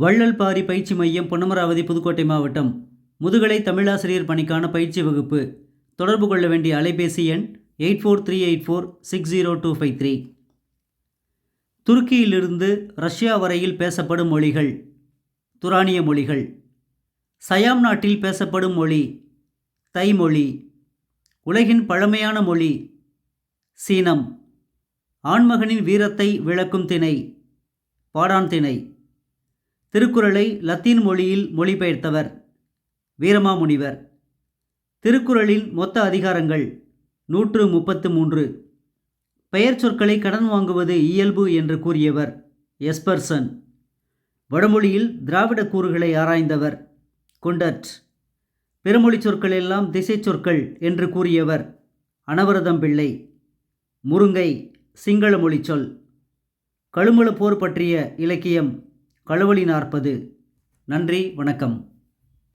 வள்ளல் பாரி பயிற்சி மையம் பொன்னமராவதி புதுக்கோட்டை மாவட்டம் முதுகலை தமிழாசிரியர் பணிக்கான பயிற்சி வகுப்பு. தொடர்பு கொள்ள வேண்டிய அலைபேசி எண் eight four three eight four six zero two five three. துருக்கியிலிருந்து Russia வரையில் பேசப்படும் மொழிகள் துரானிய மொழிகள். சயாம் நாட்டில் பேசப்படும் மொழி தைமொழி. உலகின் பழமையான மொழி சீனம். ஆண்மகனின் வீரத்தை விளக்கும் திணை பாடான் திணை. திருக்குறளை லத்தீன் மொழியில் மொழிபெயர்த்தவர் வீரமாமுனிவர். திருக்குறளின் மொத்த அதிகாரங்கள் நூற்று முப்பத்து மூன்று. பெயர் சொற்களை கடன் வாங்குவது இயல்பு என்று கூறியவர் எஸ்பர்சன். வடமொழியில் திராவிட கூறுகளை ஆராய்ந்தவர் கொண்டட் பிறமொழி சொற்கள் எல்லாம் திசை சொற்கள் என்று கூறியவர் அனவரதம் பிள்ளை முருங்கை சிங்கள மொழி சொல் கழுமல போர் பற்றிய இலக்கியம் கழுவலி நாற்பது. நன்றி வணக்கம்.